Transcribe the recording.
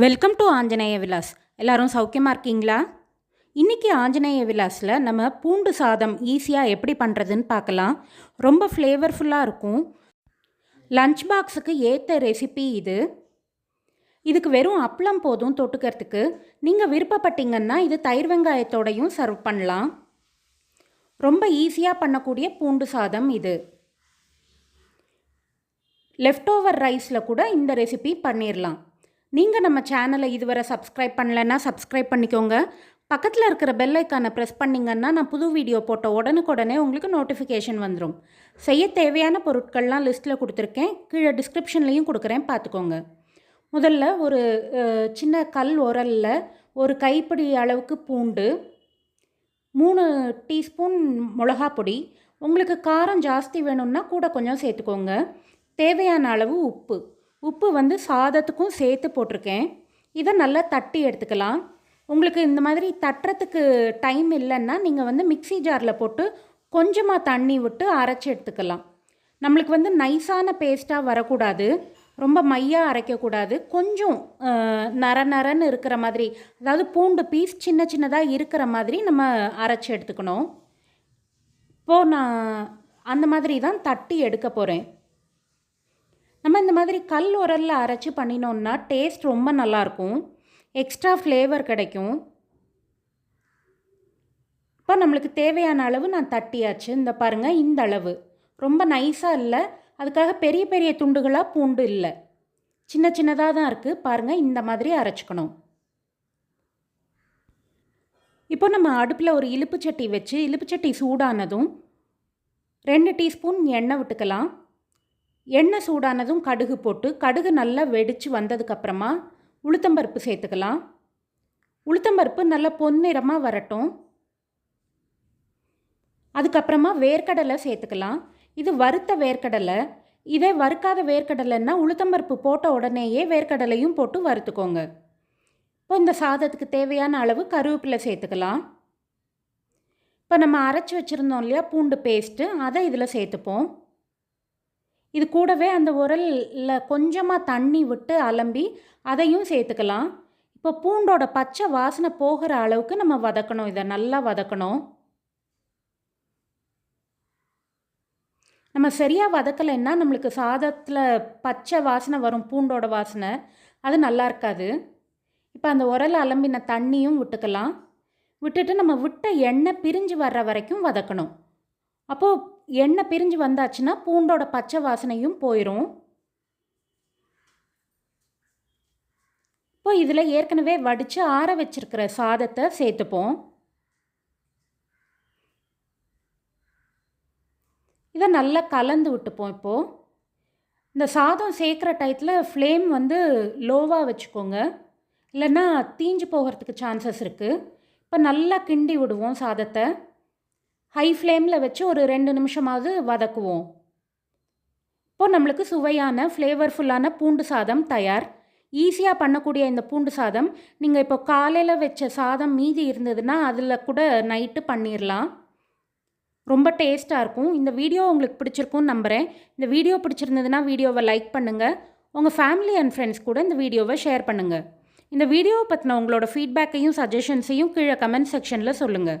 Welcome to Anjaneya Vilas எல்லாரும் சௌக்கியமாக இருக்கீங்களா? இன்றைக்கி ஆஞ்சநேய விலாஸில் நம்ம பூண்டு சாதம் ஈஸியாக எப்படி பண்ணுறதுன்னு பார்க்கலாம். ரொம்ப ஃப்ளேவர்ஃபுல்லாக இருக்கும். லஞ்ச் பாக்ஸுக்கு ஏற்ற ரெசிபி இது. இதுக்கு வெறும் அப்பளம் போதும் தொட்டுக்கிறதுக்கு. நீங்கள் விருப்பப்பட்டீங்கன்னா இது தயிர் வெங்காயத்தோடையும் சர்வ் பண்ணலாம். ரொம்ப ஈஸியாக பண்ணக்கூடிய பூண்டு சாதம் இது. லெஃப்ட் ஓவர் ரைஸில் கூட இந்த ரெசிபி பண்ணிடலாம் நீங்கள் நம்ம சேனலை இதுவரை சப்ஸ்கிரைப் பண்ணலைன்னா சப்ஸ்கிரைப் பண்ணிக்கோங்க. பக்கத்தில் இருக்கிற பெல் ஐக்கானை ப்ரெஸ் பண்ணிங்கன்னா நான் புது வீடியோ போட்ட உடனுக்குடனே உங்களுக்கு நோட்டிஃபிகேஷன் வந்துடும் செய்ய தேவையான பொருட்கள்லாம் லிஸ்ட்டில் கொடுத்துருக்கேன். கீழே டிஸ்கிரிப்ஷன்லேயும் கொடுக்குறேன். பார்த்துக்கோங்க. முதல்ல ஒரு சின்ன கல் உரலில் ஒரு கைப்பிடி அளவுக்கு பூண்டு மூணு டீஸ்பூன் மிளகா பொடி உங்களுக்கு காரம் ஜாஸ்தி வேணும்னா கூட கொஞ்சம் சேர்த்துக்கோங்க. தேவையான அளவு உப்பு. உப்பு வந்து சாதத்துக்கும் சேர்த்து போட்டிருக்கேன். இதை நல்லா தட்டி எடுத்துக்கலாம். உங்களுக்கு இந்த மாதிரி தட்டுறதுக்கு டைம் இல்லைன்னா நீங்கள் வந்து மிக்ஸி ஜாரில் போட்டு கொஞ்சமாக தண்ணி விட்டு அரைச்சி எடுத்துக்கலாம். நம்மளுக்கு வந்து நைஸான பேஸ்ட்டாக வரக்கூடாது. ரொம்ப மையாக அரைக்கக்கூடாது. கொஞ்சம் நர நரன்னு இருக்கிற மாதிரி அதாவது பூண்டு பீஸ் சின்ன சின்னதாக இருக்கிற மாதிரி நம்ம அரைச்சி எடுத்துக்கணும். இப்போது நான் அந்த மாதிரி தான் தட்டி எடுக்க போகிறேன் நம்ம இந்த மாதிரி கல் உரலில் அரைச்சி பண்ணினோம்னா டேஸ்ட் ரொம்ப நல்லாயிருக்கும் எக்ஸ்ட்ரா ஃப்ளேவர் கிடைக்கும். இப்போ நம்மளுக்கு தேவையான அளவு நான் தட்டியாச்சு. இந்த பாருங்கள் இந்த அளவு. ரொம்ப நைஸாக இல்லை. அதுக்காக பெரிய பெரிய துண்டுகளாக பூண்டு இல்லை. சின்ன சின்னதாக தான் இருக்குது பாருங்கள் இந்த மாதிரி அரைச்சிக்கணும். இப்போ நம்ம அடுப்பில் ஒரு இலுப்பு சட்டி வச்சு இலுப்பு சட்டி சூடானதும் ரெண்டு டீஸ்பூன் எண்ணெய் விட்டுக்கலாம். எண்ணெய் சூடானதும் கடுகு போட்டு கடுகு நல்லா வெடித்து வந்ததுக்கப்புறமா உளுத்தம்பருப்பு சேர்த்துக்கலாம். உளுத்தம்பருப்பு நல்லா பொன்னிறமாக வரட்டும். அதுக்கப்புறமா வேர்க்கடலை சேர்த்துக்கலாம். இது வறுத்த வேர்க்கடலை. இதே வறுக்காத வேர்க்கடலைன்னா உளுத்தம்பருப்பு போட்ட உடனேயே வேர்க்கடலையும் போட்டு வறுத்துக்கோங்க. இப்போ இந்த சாதத்துக்கு தேவையான அளவு கருவேப்பிலை சேர்த்துக்கலாம். இப்போ நம்ம அரைச்சி வச்சுருந்தோம் இல்லையா பூண்டு பேஸ்ட்டு அதை இதில் சேர்த்துப்போம். இது கூடவே அந்த உரலில் கொஞ்சமாக தண்ணி விட்டு அலம்பி அதையும் சேர்த்துக்கலாம். இப்போ பூண்டோட பச்சை வாசனை போகிற அளவுக்கு நம்ம வதக்கணும். இதை நல்லா வதக்கணும். நம்ம சரியாக வதக்கலைன்னா நம்மளுக்கு சாதத்தில் பச்சை வாசனை வரும் பூண்டோட வாசனை. அது நல்லா இருக்காது. இப்போ அந்த உரல் அலம்பின தண்ணியும் விட்டுக்கலாம். விட்டுட்டு நம்ம விட்ட எண்ணெய் பிரிஞ்சு வர்ற வரைக்கும் வதக்கணும். அப்போது எண்ணெய் பிரிஞ்சு வந்தாச்சுன்னா பூண்டோட பச்சை வாசனையும் போயிடும் இப்போ இதில் ஏற்கனவே வடித்து ஆற வச்சிருக்கிற சாதத்தை சேர்த்துப்போம். இதை நல்லா கலந்து விட்டுப்போம் இப்போது இந்த சாதம் சேர்க்குற டயத்தில் ஃப்ளேம் வந்து லோவாக வச்சுக்கோங்க. இல்லைன்னா தீஞ்சு போகிறதுக்கு சான்சஸ் இருக்குது இப்போ நல்லா கிண்டி விடுவோம் சாதத்தை. ஹை ஃப்ளேமில் வச்சு ஒரு ரெண்டு நிமிஷமாவது வதக்குவோம். இப்போது நம்மளுக்கு சுவையான ஃப்ளேவர்ஃபுல்லான பூண்டு சாதம் தயார். ஈஸியாக பண்ணக்கூடிய இந்த பூண்டு சாதம் நீங்கள் இப்போ காலையில் வச்ச சாதம் மீதி இருந்ததுன்னா அதில் கூட நைட்டு பண்ணிடலாம் ரொம்ப டேஸ்ட்டாக இருக்கும். இந்த வீடியோ உங்களுக்கு பிடிச்சிருக்கும்னு நம்புகிறேன் இந்த வீடியோ பிடிச்சிருந்ததுன்னா வீடியோவை லைக் பண்ணுங்கள் உங்கள் ஃபேமிலி அண்ட் ஃப்ரெண்ட்ஸ் கூட இந்த வீடியோவை ஷேர் பண்ணுங்கள் இந்த வீடியோவை பற்றின உங்களோட ஃபீட்பேக்கையும் சஜஷன்ஸையும் கீழே கமெண்ட் செக்ஷனில் சொல்லுங்கள்